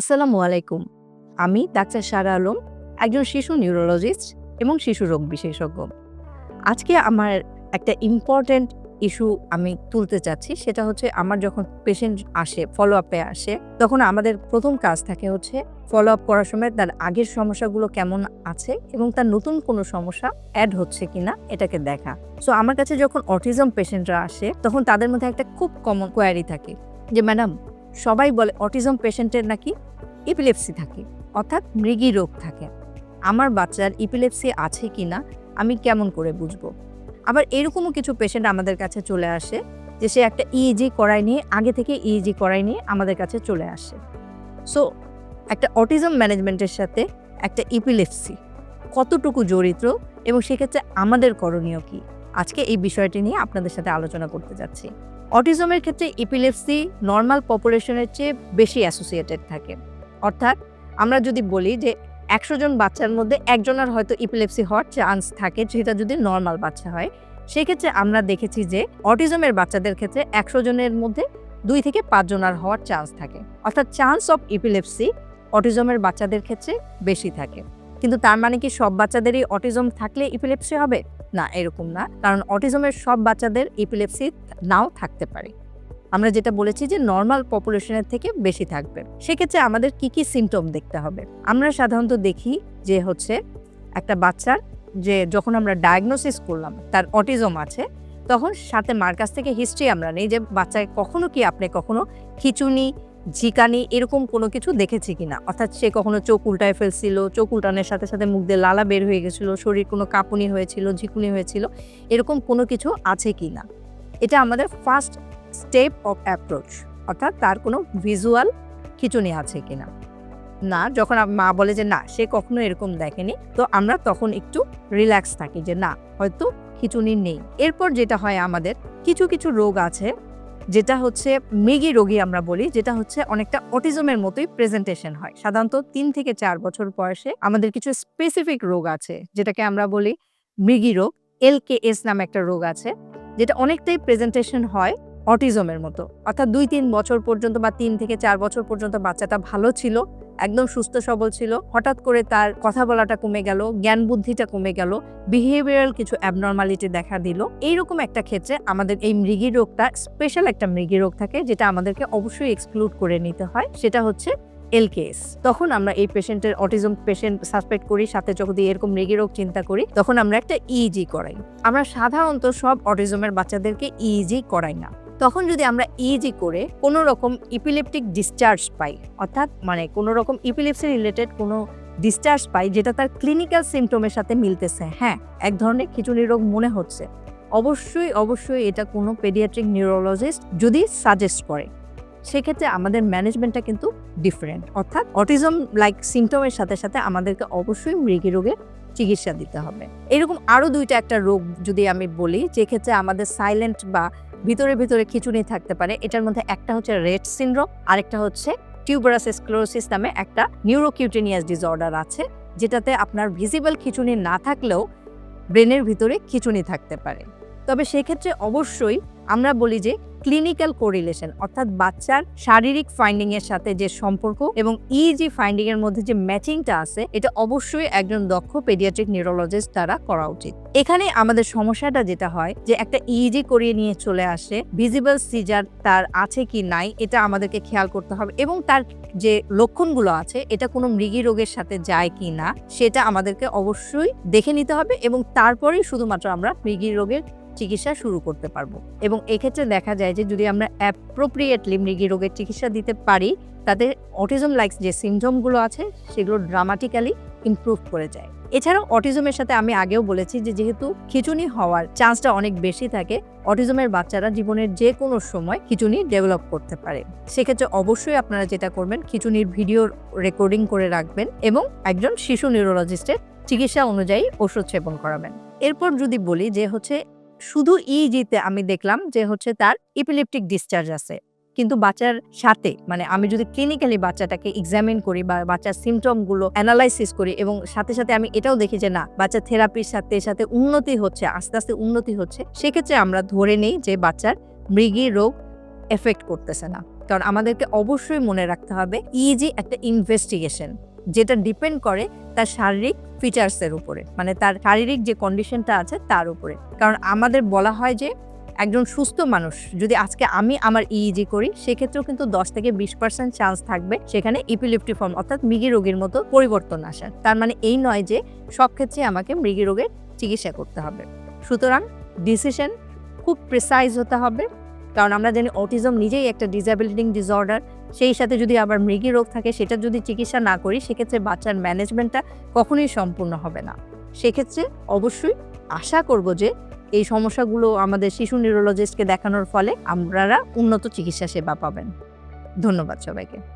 আসসালামু আলাইকুম। আমি ডাক্তার সারা আলম, একজন শিশু নিউরোলজিস্ট এবং শিশু রোগ বিশেষজ্ঞ। আজকে আমার একটা ইম্পর্ট্যান্ট ইস্যু আমি তুলতে চাচ্ছি, সেটা হচ্ছে আমার যখন পেশেন্ট আসে ফলো আপে আসে, তখন আমাদের প্রথম কাজ থাকে হচ্ছে ফলো আপ করার সময় তার আগের সমস্যাগুলো কেমন আছে এবং তার নতুন কোনো সমস্যা অ্যাড হচ্ছে কিনা এটাকে দেখা। সো আমার কাছে যখন অটিজম পেশেন্টরা আসে, তখন তাদের মধ্যে একটা খুব কমন কোয়ারি থাকে যে, ম্যাডাম সবাই বলে অটিজম পেশেন্টের নাকি ইপিলেপসি থাকে, অর্থাৎ মৃগী রোগ থাকে। আমার বাচ্চার ইপিলেপসি আছে কি না আমি কেমন করে বুঝব? আবার এরকমও কিছু পেশেন্ট আমাদের কাছে চলে আসে, যে সে একটা ইইজি করাই নিয়ে, আগে থেকে ইইজি করাই নিয়ে আমাদের কাছে চলে আসে। সো একটা অটিজম ম্যানেজমেন্টের সাথে একটা ইপিলেপসি কতটুকু জড়িত এবং সেক্ষেত্রে আমাদের করণীয় কি? আজকে এই বিষয়টি নিয়ে আপনাদের সাথে আলোচনা করতে যাচ্ছি। অটিজমের ক্ষেত্রে ইপিলেপসি নর্মাল পপুলেশনের চেয়ে বেশি অ্যাসোসিয়েটেড থাকে। অর্থাৎ আমরা যদি বলি যে একশো জন বাচ্চার মধ্যে একজনের হয়তো ইপিলেপসি হওয়ার চান্স থাকে, সেটা যদি নর্মাল বাচ্চা হয়, সেক্ষেত্রে আমরা দেখেছি যে অটিজমের বাচ্চাদের ক্ষেত্রে একশো জনের মধ্যে দুই থেকে পাঁচ জনের হওয়ার চান্স থাকে। অর্থাৎ চান্স অফ ইপিলেপসি অটিজমের বাচ্চাদের ক্ষেত্রে বেশি থাকে। কিন্তু তার মানে কি সব বাচ্চাদেরই অটিজম থাকলে ইপিলেপসি হবে? না, এরকম না। কারণ অটিজমের সব বাচ্চাদের ইপিলেপসি নাও থাকতে পারে। আমরা যেটা বলেছি যে নর্মাল পপুলেশনের থেকে বেশি থাকবে। সেক্ষেত্রে আমাদের কি কি সিমটম দেখতে হবে? আমরা সাধারণত দেখি যে হচ্ছে একটা বাচ্চার যে যখন আমরা ডায়াগনোসিস করলাম, তার অটিজম আছে, তখন সাথে মার কাছ থেকে হিস্ট্রি আমরা নেই যে বাচ্চায় কখনো কি আপনি কখনো খিচুনি ঝিকানি এরকম কোনো কিছু দেখেছি কিনা? অর্থাৎ সে কখনো চোখ উল্টায় ফেলছিল, চোখ উল্টানোর সাথে সাথে মুখ দিয়ে লালা বের হয়ে গেছিল, শরীর কোনো কাঁপুনি হয়েছিল, ঝিকুনি হয়েছিল, এরকম কোনো কিছু আছে কি না এটা আমাদের ফার্স্ট স্টেপ অফ অ্যাপ্রোচ অর্থাৎ তার কোনো ভিজুয়াল খিচুনি আছে কি না না যখন মা বলে যে না, সে কখনো এরকম দেখেনি, তো আমরা তখন একটু রিল্যাক্স থাকি যে না, হয়তো খিচুনি নেই। এরপর যেটা হয় আমাদের, কিছু কিছু রোগ আছে যেটা হচ্ছে মৃগী রোগী আমরা বলি, যেটা হচ্ছে অনেকটা অটিজমের মতোই প্রেজেন্টেশন হয়। সাধারণত তিন থেকে চার বছর বয়সে আমাদের কিছু স্পেসিফিক রোগ আছে, যেটাকে আমরা বলি মৃগী রোগ, এল এস নামে একটা রোগ আছে, যেটা অনেকটাই প্রেজেন্টেশন হয় অটিজমের মতো। অর্থাৎ দুই তিন বছর পর্যন্ত বা তিন থেকে চার বছর পর্যন্ত বাচ্চাটা ভালো ছিল একদম সুস্থ সবল ছিল। হঠাৎ করে তার কথা বলাটা কমে গেল, জ্ঞান বুদ্ধিটা কমে গেল বিহেভিয়ারাল কিছু অ্যাবনর্মালিটি দেখা দিল। এইরকম একটা ক্ষেত্রে আমাদের এই মৃগী রোগটা স্পেশাল একটা মৃগী রোগ থাকে যেটা আমাদেরকে অবশ্যই এক্সক্লুড করে নিতে হয়। সেটা হচ্ছে এলকেএস তখন আমরা এই পেশেন্টের অটিজম পেশেন্ট সাসপেক্ট করি, সাথে যদি এরকম মৃগী রোগ চিন্তা করি, তখন আমরা একটা ইজি করাই। আমরা সাধারণত সব অটিজমের বাচ্চাদেরকে ইজি করাই না। তখন যদি আমরা ইজি করে কোনো রকম ইপিলেপটিক ডিসচার্জ পাই, অর্থাৎ মানে কোনো রকম ইপিলেপসি রিলেটেড কোনো ডিসচার্জ পাই, যেটা তার ক্লিনিক্যাল সিমটমের সাথে মিলতেছে হ্যাঁ এক ধরনের খিচুড়ি রোগ মনে হচ্ছে, অবশ্যই অবশ্যই এটা কোনো পেডিয়াট্রিক নিউরোলজিস্ট যদি সাজেস্ট করে, সেক্ষেত্রে আমাদের ম্যানেজমেন্টটা কিন্তু ডিফারেন্ট অর্থাৎ অটিজম লাইক সিমটমের সাথে সাথে আমাদেরকে অবশ্যই মৃগী রোগের চিকিৎসা দিতে হবে। এরকম আরও দুইটা একটা রোগ যদি আমি বলি যে ক্ষেত্রে আমাদের সাইলেন্ট বা ভিতরে ভিতরে খিচুনি থাকতে পারে। এটার মধ্যে একটা হচ্ছে রেড সিনড্রোম, আরেকটা হচ্ছে টিউবারাস স্ক্লোরোসিস নামে একটা নিউরোকিউটেনিয়াস ডিসঅর্ডার আছে, যেটাতে আপনার ভিজিবল খিচুনি না থাকলেও ব্রেনের ভিতরে খিচুনি থাকতে পারে। তবে সেক্ষেত্রে অবশ্যই আমরা বলি যে ক্লিনিক্যাল কোরিলেশন অর্থাৎ বাচ্চার শারীরিক ফাইন্ডিং এর সাথে যে সম্পর্ক এবং ইজি ফাইন্ডিং এর মধ্যে যে ম্যাচিংটা আছে, এটা অবশ্যই একজন দক্ষ পেডিয়াট্রিক নিউরোলজিস্ট দ্বারা করা উচিত। এখানে আমাদের সমস্যাটা যেটা হয়, যে একটা ইজি করিয়ে নিয়ে চলে আসে ভিজিবল সিজার তার আছে কি নাই, এটা আমাদেরকে খেয়াল করতে হবে এবং তার যে লক্ষণগুলো আছে, এটা কোনো মৃগী রোগের সাথে যায় কি না, সেটা আমাদেরকে অবশ্যই দেখে নিতে হবে এবং তারপরেই শুধুমাত্র আমরা মৃগী রোগের চিকিৎসা শুরু করতে পারব। এবং এক্ষেত্রে দেখা যায় যে যদি আমরা অ্যাপ্রোপ্রিয়েটলি মৃগী রোগের চিকিৎসা দিতে পারি তাদের অটিজম লাইক যে সিমটমগুলো আছে, সেগুলো ড্রামাটিক্যালি ইমপ্রুভ করে যায়। এছাড়াও অটিজমের সাথে আমি আগেও বলেছি যে যেহেতু খিচুনি হওয়ার চান্সটা অনেক বেশি থাকে অটিজমের বাচ্চারা জীবনের যে কোনো সময় খিচুনি ডেভেলপ করতে পারে। সেক্ষেত্রে অবশ্যই আপনারা যেটা করবেন, খিচুনির ভিডিও রেকর্ডিং করে রাখবেন এবং একজন শিশু নিউরোলজিস্টের চিকিৎসা অনুযায়ী ওষুধ সেবন করাবেন। এরপর যদি বলি যে হচ্ছে শুধু ইজিতে আমি দেখলাম যে হচ্ছে তার ইপিলেপটিক ডিসচার্জ আছে। কিন্তু বাচ্চার সাথে মানে আমি যদি ক্লিনিক্যালি বাচ্চাটাকে এক্সামিন করি বা বাচ্চার সিমটমগুলো অ্যানালাইসিস করি এবং সাথে সাথে আমি এটাও দেখি যে না বাচ্চার থেরাপির সাথে সাথে উন্নতি হচ্ছে, আস্তে আস্তে উন্নতি হচ্ছে, সেক্ষেত্রে আমরা ধরে নেই যে বাচ্চার মৃগী রোগ এফেক্ট করতেছে না। কারণ আমাদেরকে অবশ্যই মনে রাখতে হবে ইজি একটা ইনভেস্টিগেশন যেটা ডিপেন্ড করে তার শারীরিক ফিচার্সের উপরে মানে তার শারীরিক যে কন্ডিশনটা আছে তার উপরে। কারণ আমাদের বলা হয় যে একজন সুস্থ মানুষ, যদি আজকে আমি আমার ইইজি করি, সেক্ষেত্রেও কিন্তু দশ থেকে বিশ পার্সেন্ট চান্স থাকবে সেখানে ইপিলিপ্টি ফর্ম অর্থাৎ মৃগী রোগের মতো পরিবর্তন আসার। তার মানে এই নয় যে সব ক্ষেত্রে আমাকে মৃগী রোগের চিকিৎসা করতে হবে। সুতরাং ডিসিশন খুব প্রিসাইজ হতে হবে, কারণ আমরা জানি অটিজম নিজেই একটা ডিসএবিলিটিং ডিসঅর্ডার সেই সাথে যদি আবার মৃগী রোগ থাকে, সেটা যদি চিকিৎসা না করি, সেক্ষেত্রে বাচ্চার ম্যানেজমেন্টটা কখনোই সম্পূর্ণ হবে না। সেক্ষেত্রে অবশ্যই আশা করব যে এই সমস্যাগুলো আমাদের শিশু নিউরোলজিস্টকে দেখানোর ফলে আপনারা উন্নত চিকিৎসা সেবা পাবেন। ধন্যবাদ সবাইকে।